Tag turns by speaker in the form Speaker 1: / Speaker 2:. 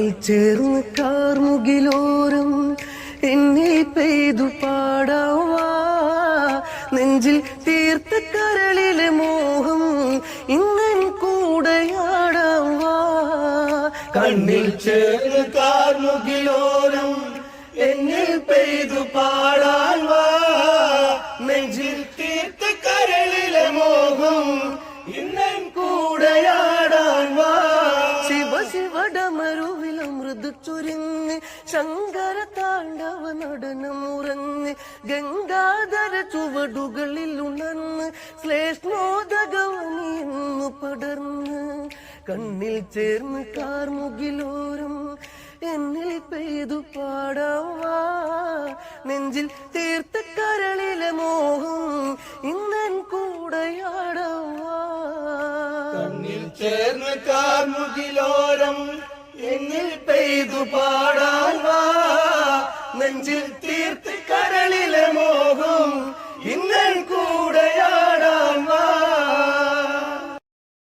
Speaker 1: ചേർന്ന് കാർമുകിലോരം എന്നിൽ പെയ്തു പാടാവാ. നെഞ്ചിൽ തീർത്ത കരളിലെ മോഹം ഇന്നൻ കൂടെയാടാവാ. കണ്ണിൽ ചേർന്ന് കാർമുകിലോരം എന്നിൽ പെയ്തു പാടാവാ നെഞ്ചിൽ തീർത്ത കരളിലെ മോഹം ഇന്നൻ ശിവടമരുവിൽ മൃദു ചുരുങ്ങ് ശങ്കര താണ്ഡവ നടനമുറങ് ഗംഗാധര ചുവടുകളിൽ ഉണർന്ന് ശ്ലേഷ്മോദകവനി എന്നു പടർന്ന് കണ്ണിൽ ചേർന്ന് കാർമുകിലോരം എന്നിൽ പെയ്തു പാടവാ നെഞ്ചിൽ തീർത്ത കരളിലെ മോഹം ഇന്നൻ കൂടെയാടാവാ. കണ്ണിൽ ചേർന്ന് പെയ്തു പാടാൻ വാ. നെഞ്ചിൽ